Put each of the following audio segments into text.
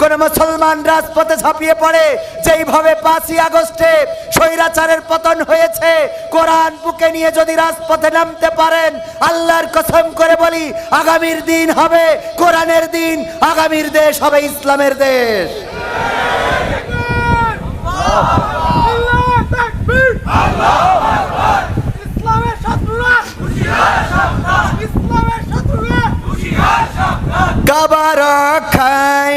কোন মুসলমান রাজপথে ঝাঁপিয়ে পড়ে যেইভাবে পাঁচই আগস্টে স্বৈরাচারের পতন হয়েছে কোরআন বুকে নিয়ে যদি রাজপথে নামতে পারেন আল্লাহর কসম করে বলি আগামীর দিন হবে কোরআনের দিন আগামীর দেশ হবে ইসলামের দেশ। কাবার খাই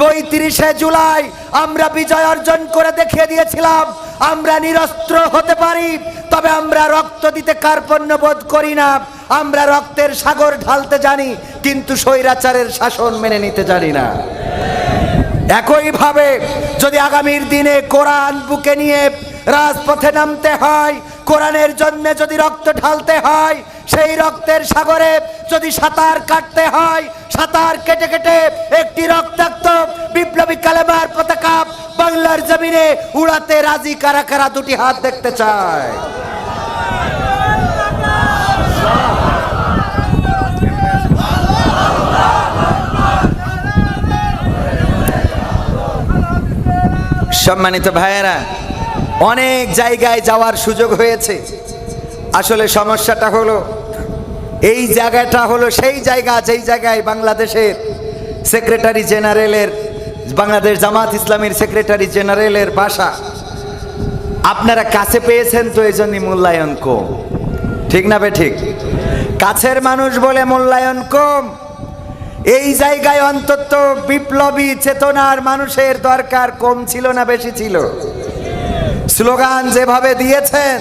পঁয়ত্রিশে জুলাই আমরা বিজয় অর্জন করে দেখিয়ে দিয়েছিলাম, আমরা নিরস্ত্র হতে পারি, তবে আমরা রক্ত দিতে কার্পণ্য বোধ করি না, আমরা রক্তের সাগর ঢালতে জানি, কিন্তু স্বৈরাচারের শাসন মেনে নিতে জানি না। একইভাবে যদি আগামীর দিনে কোরআন বুকে নিয়ে রাজপথে নামতে হয় কোরআনের জন্য যদি রক্ত ঢালতে হয়, সেই রক্তের সাগরে যদি সাঁতার কাটতে হয়, সাঁতার কেটে কেটে একটি রক্তাক্ত বিপ্লবী কালেমার পতাকা বাংলার জমিনে উড়াতে রাজি কারা কারা দুটি হাত দেখতে চায়? সম্মানিত ভাইয়েরা অনেক জায়গায় যাওয়ার সুযোগ হয়েছে। আসলে সমস্যাটা হলো, এই জায়গাটা হলো সেই জায়গা, যেই জায়গায় বাংলাদেশের সেক্রেটারি জেনারেলের বাংলাদেশ জামাত ইসলামীর সেক্রেটারি জেনারেলের বাসা। আপনারা কাছে পেয়েছেন তো এই জন্যই মূল্যায়ন কম। ঠিক না বে ঠিক? কাছের মানুষ বলে মূল্যায়ন কম। এই জায়গায় অন্তত বিপ্লবী, চেতনার মানুষের দরকার কম ছিল না, বেশি ছিল। স্লোগান যেভাবে দিয়েছেন,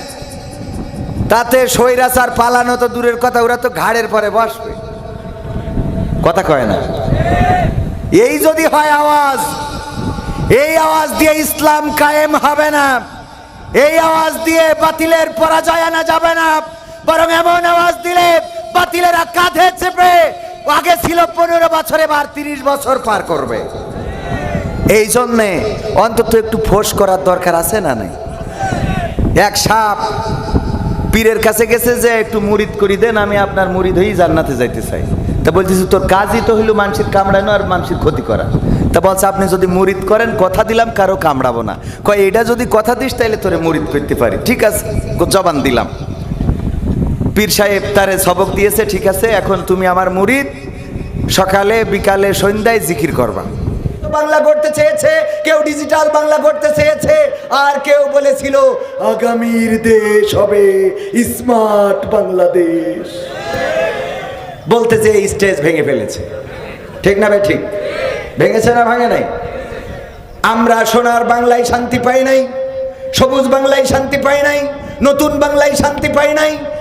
তাতে স্বৈরাচার পালানো তো দূরের কথা, ওরা তো ঘাড়ের পরে বসবে। কথা কয় না? এই যদি হয় আওয়াজ, এই আওয়াজ দিয়ে ইসলাম কায়েম হবে না, এই আওয়াজ দিয়ে বাতিলের পরাজয় আনা যাবে না, বরং এমন আওয়াজ দিলে বাতিলেরা কাঁধে চেপে, আগে ছিল পনেরো বছরে বার তিরিশ বছর পার করবে। এই জন্যে অন্তত একটু ফোর্স করার দরকার আছে না নাই? এক সাপ পীরের কাছে গেছে যে, একটু মুরিদ করি দেন, আমি আপনার মুরিদ হয়েই জান্নাতে যাইতে চাই। তা বলতেছি, তোর কাজই তো হইল মানুষের কামড়ানো আর মানুষের ক্ষতি করা। তা বলছে, আপনি যদি মুরিদ করেন, কথা দিলাম, কারও কামড়াবো না। কয় এটা যদি কথা দিস তাহলে তোরে মুরিদ করতে পারি। ঠিক আছে জবান দিলাম। পীর সাহেব তারে সবক দিয়েছে, ঠিক আছে, এখন তুমি আমার মুরিদ সকালে, বিকালে, সন্ধ্যায় জিকির করবা। বাংলা করতে চেয়েছে, কেউ ডিজিটাল বাংলা করতে চেয়েছে, আর কেউ বলেছিল, আগামীর দেশ হবে স্মার্ট বাংলাদেশ। বলতে যে স্টেজ ভেঙে ফেলেছে। ঠিক না ভাই, ঠিক? ভেঙেছে না ভাঙে নাই? আমরা সোনার বাংলায় শান্তি পাই নাই, সবুজ বাংলায় শান্তি পাই নাই, নতুন বাংলায় শান্তি পাই নাই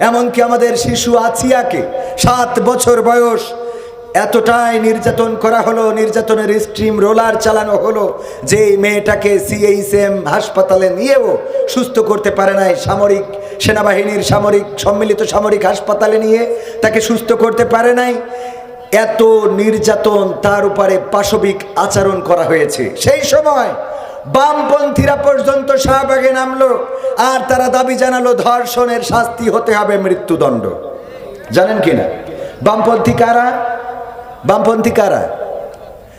এমনকি আমাদের শিশু আছিয়াকে সাত বছর বয়স, এতটাই নির্যাতন করা হলো, নির্যাতনের স্ট্রিম রোলার চালানো হলো যে মেয়েটাকে সিএইচএম হাসপাতালে নিয়েও সুস্থ করতে পারে নাই সামরিক সেনাবাহিনীর সামরিক, সম্মিলিত সামরিক হাসপাতালে নিয়ে তাকে সুস্থ করতে পারে নাই। এত নির্যাতন তার উপরে পাশবিক আচরণ করা হয়েছে। সেই সময় বামপন্থীরা পর্যন্ত শাহবাগে নামলো, আর তারা দাবি জানালো ধর্ষণের শাস্তি হতে হবে মৃত্যুদণ্ড। জানেন কিনা? বামপন্থী কারা? বামপন্থী কারা?